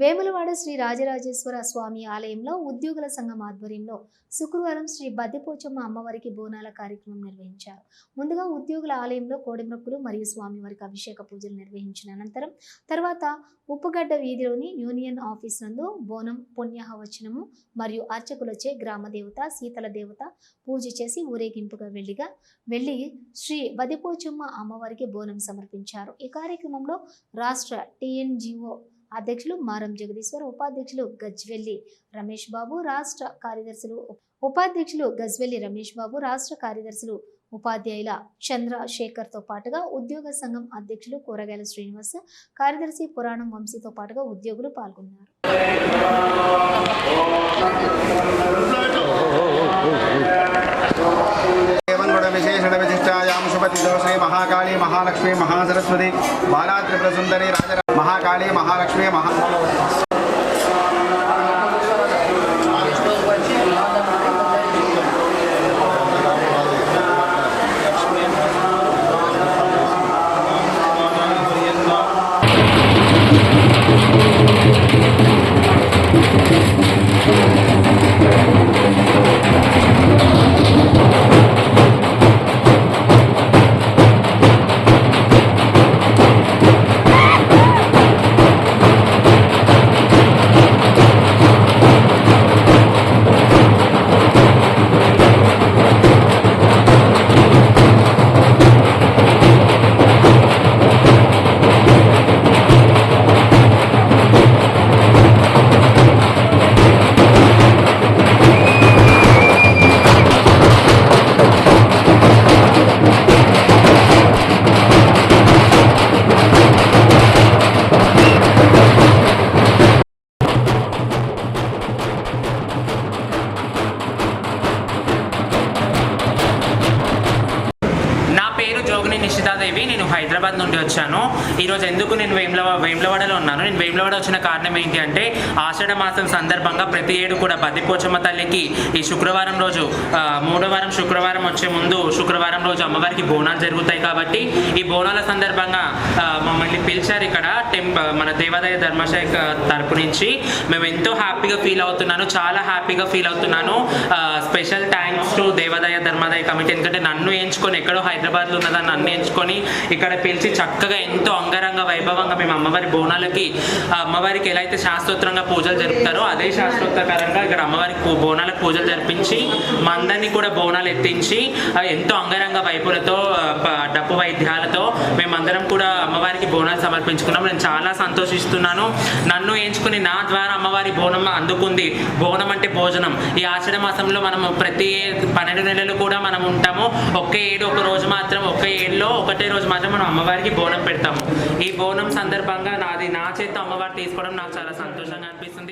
వేములవాడ శ్రీ రాజరాజేశ్వర స్వామి ఆలయంలో ఉద్యోగుల సంఘం ఆధ్వర్యంలో శుక్రవారం శ్రీ బద్దెపోచమ్మ అమ్మవారికి బోనాల కార్యక్రమం నిర్వహించారు. ముందుగా ఉద్యోగుల ఆలయంలో కోడిమ్రక్కులు మరియు స్వామివారికి అభిషేక పూజలు నిర్వహించిన అనంతరం తర్వాత ఉప్పుగడ్డ వీధిలోని యూనియన్ ఆఫీస్ నందు బోనం పుణ్యహవచనము మరియు అర్చకులచే గ్రామ దేవత శీతల దేవత పూజ చేసి ఊరేగింపుగా వెళ్ళిగా వెళ్ళి శ్రీ బదిపోచమ్మ అమ్మవారికి బోనం సమర్పించారు. ఈ కార్యక్రమంలో రాష్ట్ర టీఎన్జిఓ అధ్యక్షులు మారం జగదీశ్వర్ ఉపాధ్యక్షులు గజ్వెల్లి రమేష్ బాబు రాష్ట్ర కార్యదర్శులు ఉపాధ్యక్షులు గజ్వెల్లి రమేష్ బాబు రాష్ట్ర కార్యదర్శులు ఉపాధ్యాయుల చంద్రశేఖర్తో పాటుగా ఉద్యోగ సంఘం అధ్యక్షులు కూరగాయల శ్రీనివాస్ కార్యదర్శి పురాణం వంశీతో పాటుగా ఉద్యోగులు పాల్గొన్నారు. మహాలక్ష్మి మహాసరస్వతి బాలాత్రిపుర సుందరి రాజ మహాకాళి మహాలక్ష్మి మహా జోగిని నేను హైదరాబాద్ నుండి వచ్చాను. ఈరోజు ఎందుకు నేను వేములవ వేములవాడలో ఉన్నాను? నేను వేములవాడ వచ్చిన కారణం ఏంటి అంటే ఆషాఢ మాసం సందర్భంగా ప్రతి ఏడు కూడా బద్దిపోచమ్మ తల్లికి ఈ శుక్రవారం రోజు మూడో వారం శుక్రవారం వచ్చే ముందు శుక్రవారం రోజు అమ్మవారికి బోనాలు జరుగుతాయి కాబట్టి ఈ బోనాల సందర్భంగా మమ్మల్ని పిలిచారు ఇక్కడ టెంప్ మన దేవాదాయ ధర్మశాఖ తరపు నుంచి. మేము ఎంతో హ్యాపీగా ఫీల్ అవుతున్నాను చాలా హ్యాపీగా ఫీల్ అవుతున్నాను. స్పెషల్ థ్యాంక్స్ టు దేవాదాయ ధర్మాదాయ కమిటీ. ఎందుకంటే నన్ను ఎంచుకొని ఎక్కడో హైదరాబాద్లో ఉన్నదాన్ని నన్ను ఎంచుకొని ఇక్కడ పిలిచి చక్కగా ఎంతో అంగరంగ వైభవంగా మేము అమ్మవారి బోనాలకి అమ్మవారికి ఎలా అయితే శాస్త్రోత్తరంగా పూజలు జరుపుతారో అదే శాస్త్రోత్తరకరంగా ఇక్కడ అమ్మవారికి బోనాలకు పూజలు జరిపించి మందరినీ కూడా బోనాలు ఎత్తించి ఎంతో అంగరంగ వైపులతో డప్పు వైద్యాలతో మేమందరం కూడా అమ్మవారికి బోనాలు సమర్పించుకున్నాం. నేను చాలా సంతోషిస్తున్నాను. నన్ను ఎంచుకుని నా ద్వారా అమ్మవారి బోనం అందుకుంది. బోనం అంటే భోజనం. ఈ ఆషాఢ మాసంలో మనం ప్రతి పన్నెండు నెలలు కూడా మనం ఉంటాము. ఒకే ఏడు ఒక రోజు మాత్రం ఒక్క ఏడులో ఒకటే రోజు మాత్రం మనం అమ్మవారికి బోనం పెడతాము. ఈ బోనం సందర్భంగా నాది నా చేత అమ్మవారు తీసుకోవడం నాకు చాలా సంతోషంగా అనిపిస్తుంది.